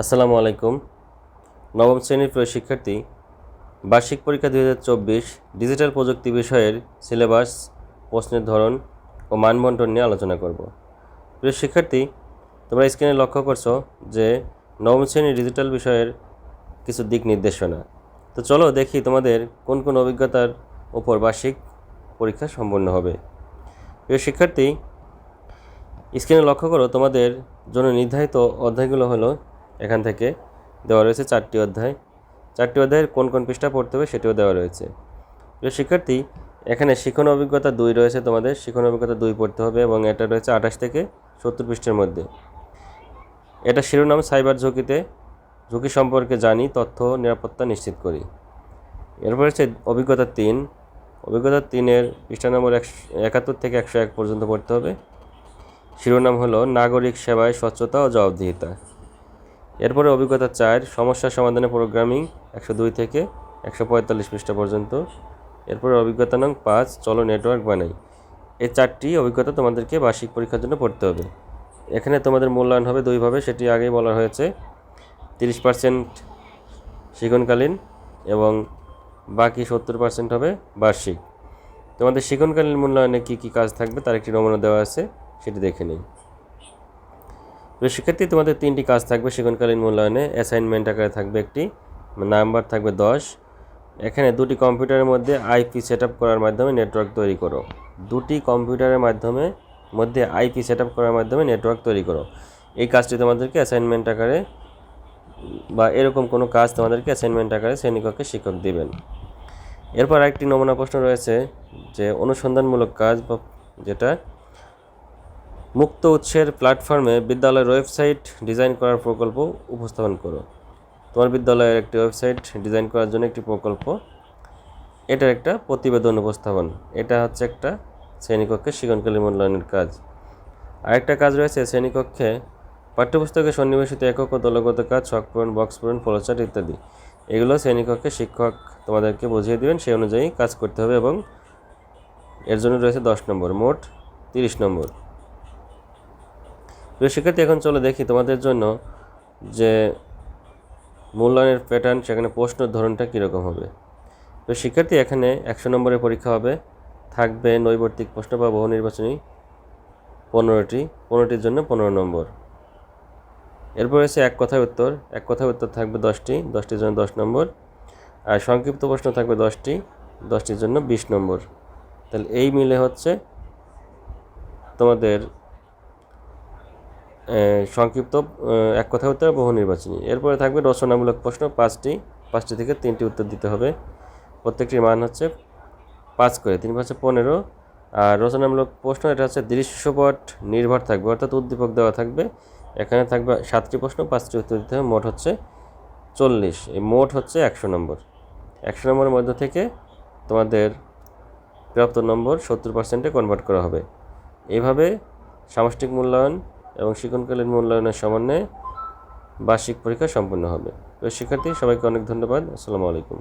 আসসালামু আলাইকুম। নবম শ্রেণির প্রিয় শিক্ষার্থী, বার্ষিক পরীক্ষা দুই হাজার চব্বিশ ডিজিটাল প্রযুক্তি বিষয়ের সিলেবাস, প্রশ্নের ধরন ও মানবন্টন নিয়ে আলোচনা করব। প্রিয় শিক্ষার্থী, তোমরা স্ক্রিনে লক্ষ্য করছ যে নবম শ্রেণির ডিজিটাল বিষয়ের কিছু দিক নির্দেশনা। তো চলো দেখি তোমাদের কোন কোন অভিজ্ঞতার উপর বার্ষিক পরীক্ষা সম্পন্ন হবে। প্রিয় শিক্ষার্থী, স্ক্রিনে লক্ষ্য করো তোমাদের জন্য নির্ধারিত অধ্যায়গুলো হলো এখান থেকে দেওয়া রয়েছে চারটি অধ্যায়। চারটি অধ্যায়ের কোন কোন পৃষ্ঠা পড়তে হবে সেটিও দেওয়া রয়েছে। প্রিয় শিক্ষার্থী, এখানে শিখন অভিজ্ঞতা দুই রয়েছে তোমাদের। শিখন অভিজ্ঞতা দুই পড়তে হবে এবং এটা রয়েছে আঠাশ থেকে সত্তর পৃষ্ঠের মধ্যে। এটা শিরোনাম সাইবার ঝুঁকিতে, ঝুঁকি সম্পর্কে জানি, তথ্য, নিরাপত্তা নিশ্চিত করি। এরপর হচ্ছে অভিজ্ঞতা তিন। অভিজ্ঞতা তিনের পৃষ্ঠা নম্বর একশো, একাত্তর থেকে একশো এক পর্যন্ত পড়তে হবে। শিরোনাম হলো, নাগরিক সেবায় স্বচ্ছতা ও জবাবদিহিতা। এরপরে অভিজ্ঞতা চার, সমস্যা সমাধানে প্রোগ্রামিং একশো দুই থেকে একশো পঁয়তাল্লিশ পৃষ্ঠা পর্যন্ত। এরপরে অভিজ্ঞতা নং পাঁচ, চলো নেটওয়ার্ক বানাই। এই চারটি অভিজ্ঞতা তোমাদেরকে বার্ষিক পরীক্ষার জন্য পড়তে হবে। এখানে তোমাদের মূল্যায়ন হবে দুইভাবে সেটি আগেই বলা হয়েছে। তিরিশ পার্সেন্ট শিক্ষণকালীন এবং বাকি সত্তর পার্সেন্ট হবে বার্ষিক। তোমাদের শিক্ষণকালীন মূল্যায়নে কী কী কাজ থাকবে তার একটি নমুনা দেওয়া আছে, সেটি দেখে নিই। তো তোমাদের তিনটি কাজ থাকবে শিক্ষণকালীন মূল্যায়নে অ্যাসাইনমেন্ট আকারে থাকবে একটি নাম্বার থাকবে দশ। এখানে দুটি কম্পিউটারের মধ্যে আইপি সেট করার মাধ্যমে নেটওয়ার্ক তৈরি করো। দুটি কম্পিউটারের মাধ্যমে, মধ্যে আইপি সেট করার মাধ্যমে নেটওয়ার্ক তৈরি করো। এই কাজটি তোমাদেরকে অ্যাসাইনমেন্ট আকারে বা এরকম কোনো কাজ তোমাদেরকে অ্যাসাইনমেন্ট আকারে শ্রেণীকক্ষে শিক্ষক দিবেন। এরপর একটি নমুনা প্রশ্ন রয়েছে যে অনুসন্ধানমূলক কাজ বা যেটা মুক্ত উৎসের প্ল্যাটফর্মে বিদ্যালয়ের ওয়েবসাইট ডিজাইন করার প্রকল্প উপস্থাপন করো। তোমার বিদ্যালয়ের একটি ওয়েবসাইট ডিজাইন করার জন্য একটি প্রকল্প। এটার একটা প্রতিবেদন উপস্থাপন। এটা হচ্ছে একটা শ্রেণীকক্ষে শিক্ষণকালীন মূল্যায়নের কাজ। আরেকটা কাজ রয়েছে, শ্রেণীকক্ষে পাঠ্যপুস্তকে সন্নিবেশিত একক ও দলগত কাজ, ছক পূরণ, বক্স পূরণ ফলোচার্ট ইত্যাদি। এগুলো শ্রেণীকক্ষে শিক্ষক তোমাদেরকে বুঝিয়ে দেবেন, সেই অনুযায়ী কাজ করতে হবে এবং এর জন্য রয়েছে দশ নম্বর, মোট তিরিশ নম্বর। প্রিয় শিক্ষার্থী এখন চলে দেখি তোমাদের জন্য যে মূল্যায়নের প্যাটার্ন সেখানে প্রশ্নের ধরনটা কীরকম হবে। তো শিক্ষার্থী এখানে একশো নম্বরের পরীক্ষা হবে। থাকবে নৈবর্তিক প্রশ্ন বা বহু নির্বাচনী পনেরোটি। পনেরোটির জন্য পনেরো নম্বর। এরপর এসে এক কথায় উত্তর। এক কথায় উত্তর থাকবে দশটি। দশটির জন্য দশ নম্বর। আর সংক্ষিপ্ত প্রশ্ন থাকবে দশটি। দশটির জন্য বিশ নম্বর। তাহলে এই মিলে হচ্ছে তোমাদের সংক্ষিপ্ত এক কথা উত্তর, বহু নির্বাচনী। এরপরে থাকবে রচনামূলক প্রশ্ন, পাঁচটি পাঁচটি থেকে তিনটি উত্তর দিতে হবে। প্রত্যেকটির মান হচ্ছে পাঁচ করে, তিন পাঁচে পনেরো। আর রচনামূলক প্রশ্ন, এটা হচ্ছে দৃশ্যপট নির্ভর থাকবে, অর্থাৎ উদ্দীপক দেওয়া থাকবে। এখানে থাকবে সাতটি প্রশ্ন, পাঁচটি উত্তর দিতে হবে, মোট হচ্ছে চল্লিশ। এই মোট হচ্ছে একশো নম্বর। একশো নম্বরের মধ্যে থেকে তোমাদের প্রাপ্ত নম্বর সত্তর পার্সেন্টে কনভার্ট করা হবে। এভাবে সামষ্টিক মূল্যায়ন এবং শিক্ষণকালীন মূল্যায়নের সমন্বয়ে বার্ষিক পরীক্ষা সম্পন্ন হবে। তো শিক্ষার্থী, সবাইকে অনেক ধন্যবাদ। আসসালামু আলাইকুম।